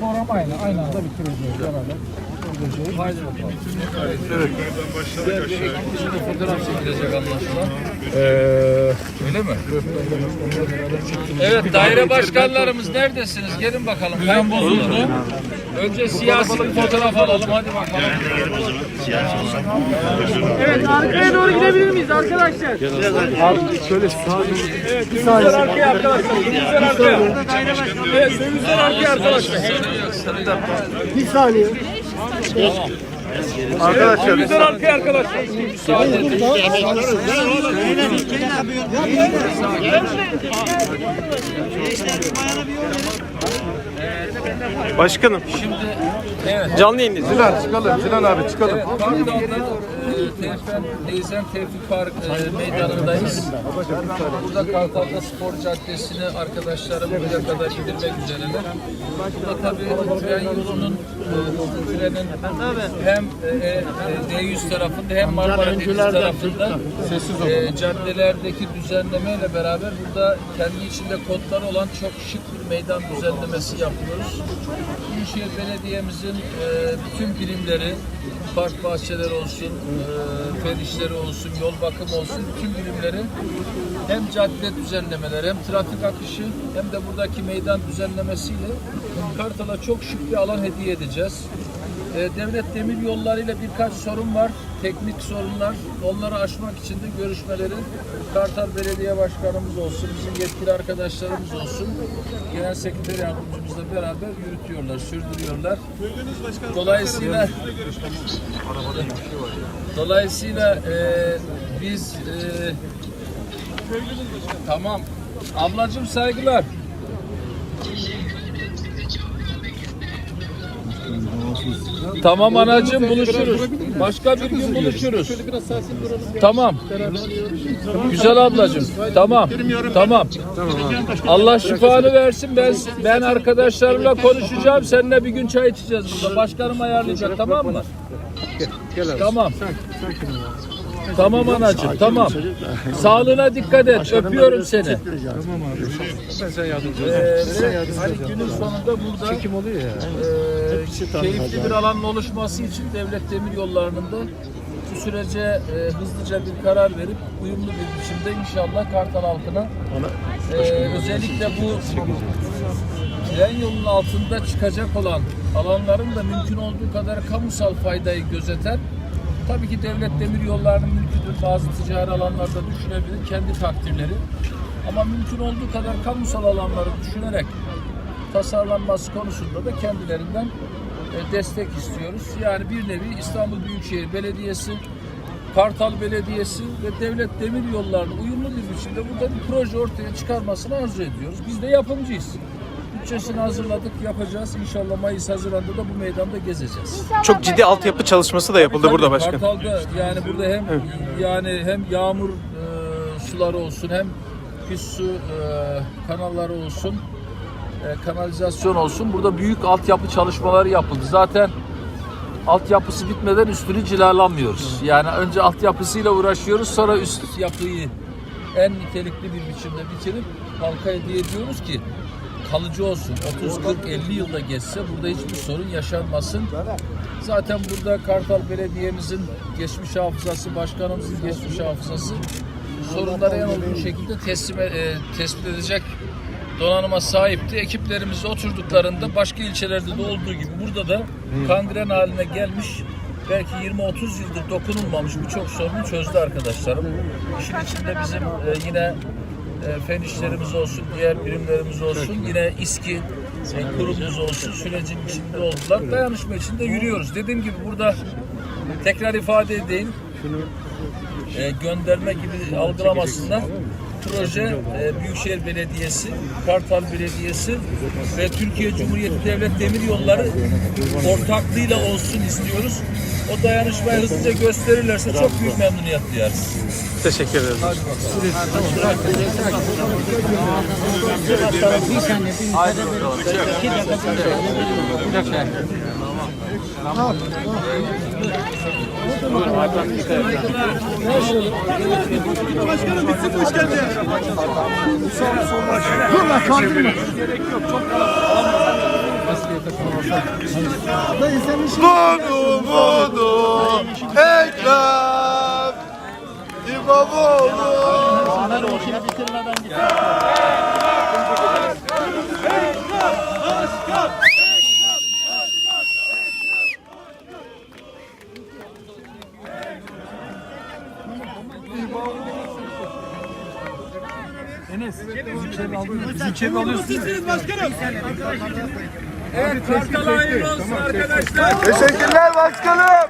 program aynı. Aynı anda bitireceğiz beraber. Bitireceğiz. Haydi bakalım. Şimdi fotoğraf çekilecek anlaşılan. Öyle mi? Evet daire başkanlarımız neredesiniz? Gelin bakalım. Ben bozuldu. Önce siyasi bir fotoğraf alalım. Hadi bakalım. Evet arkaya doğru gidebilir miyiz arkadaşlar? Sadece Arkaya arkadaşlar. Sözler arkaya. Evet sözler arkaya arkadaşlar. bir saniye. Sözler arkaya arkadaşlar. Başkanım. Şimdi evet. Canlı yayındayız. Sinan çıkalım. Sinan abi çıkalım. Evet, Kartal'da e, Tevfen Teyzen Tevfik Park e, meydanındayız. Burada Kartal'da Spor Caddesi'ni arkadaşlarım buraya kadar indirmek üzereler. Burada tabii tren yolunun, e, trenin hem e, e, D100 tarafında hem Marmara Denizi tarafında e, caddelerdeki düzenlemeyle beraber burada kendi içinde kodları olan çok şık bir meydan düzenlemesi yapıyoruz. Büyükşehir Belediye'mizin e, bütün birimleri, park bahçeleri olsun, e, fen olsun, yol bakımı olsun, bütün birimleri hem cadde düzenlemeleri hem trafik akışı hem de buradaki meydan düzenlemesiyle Kartal'a çok şık bir alan hediye edeceğiz. E, Devlet demir yollarıyla birkaç sorun var. Teknik sorunlar. Onları aşmak için de görüşmeleri Kartal Belediye Başkanımız olsun, bizim yetkili arkadaşlarımız olsun, Genel Sekreter Yardımcımızla beraber yürütüyorlar, sürdürüyorlar. Dolayısıyla Dolayısıyla e, biz e, tamam ablacığım saygılar. Tamam anacığım buluşuruz. Başka bir gün buluşuruz. Tamam. Güzel ablacığım. Tamam. Tamam. Allah şifanı versin. Ben ben arkadaşlarımla konuşacağım. Seninle bir gün çay içeceğiz burada. Başkanım ayarlayacak tamam mı? Tamam. Tamam anacığım tamam. Sağlığına dikkat et. Öpüyorum seni. Ee, ve hani günün sonunda burada Kim oluyor ya? e, keyifli bir alanın oluşması için devlet demir yollarının da bu sürece e, hızlıca bir karar verip uyumlu bir biçimde inşallah Kartal halkına e, özellikle bu tren yolunun altında çıkacak olan alanların da mümkün olduğu kadar kamusal faydayı gözeten tabii ki devlet demir yollarının mülküdür. Bazı ticari alanlarda düşünebilir kendi takdirleri. Ama mümkün olduğu kadar kamusal alanları düşünerek tasarlanması konusunda da kendilerinden e, destek istiyoruz. Yani bir nevi İstanbul Büyükşehir Belediyesi, Kartal Belediyesi ve Devlet Demir Yolları'nın uyumlu bir biçimde burada bir proje ortaya çıkarmasını arzu ediyoruz. Biz de yapımcıyız. Bütçesini hazırladık, yapacağız. İnşallah Mayıs Haziran'da da bu meydanda gezeceğiz. Çok ciddi altyapı çalışması da yapıldı Tabii, burada başkan. Kartal'da yani burada hem yani hem yağmur e, suları olsun hem pis su e, kanalları olsun e, kanalizasyon olsun. Burada büyük altyapı çalışmaları yapıldı. Zaten altyapısı bitmeden üstünü cilalamıyoruz. Yani önce altyapısıyla uğraşıyoruz sonra üst yapıyı en nitelikli bir biçimde bitirip halka hediye ediyoruz ki kalıcı olsun. 30, 40, 50 yılda geçse burada hiçbir sorun yaşanmasın. Zaten burada Kartal Belediye'mizin geçmiş hafızası, başkanımızın geçmiş hafızası sorunları en olgun şekilde teslim, e, tespit edecek donanıma sahipti. Ekiplerimiz oturduklarında başka ilçelerde de olduğu gibi burada da kangren haline gelmiş belki 20-30 yıldır dokunulmamış birçok sorunu çözdü arkadaşlarım. İşin içinde bizim e, yine e, fen işlerimiz olsun, diğer birimlerimiz olsun, yine İSKİ e, kurumumuz olsun sürecin içinde oldular. Dayanışma içinde yürüyoruz. Dediğim gibi burada tekrar ifade edeyim. E, gönderme gibi algılamasınlar proje e, Büyükşehir Belediyesi, Kartal Belediyesi ve Türkiye Cumhuriyeti Devlet Demiryolları ortaklığıyla olsun istiyoruz. O dayanışmayı hızlıca gösterirlerse çok büyük memnuniyet duyarız. Teşekkür ederim. Başkanım bitsin bu işkence. Son son başkanım. Bitirmeden gidelim. İşini bitirmeden git. Evet, kartal hayırlı olsun arkadaşlar. Teşekkürler başkanım.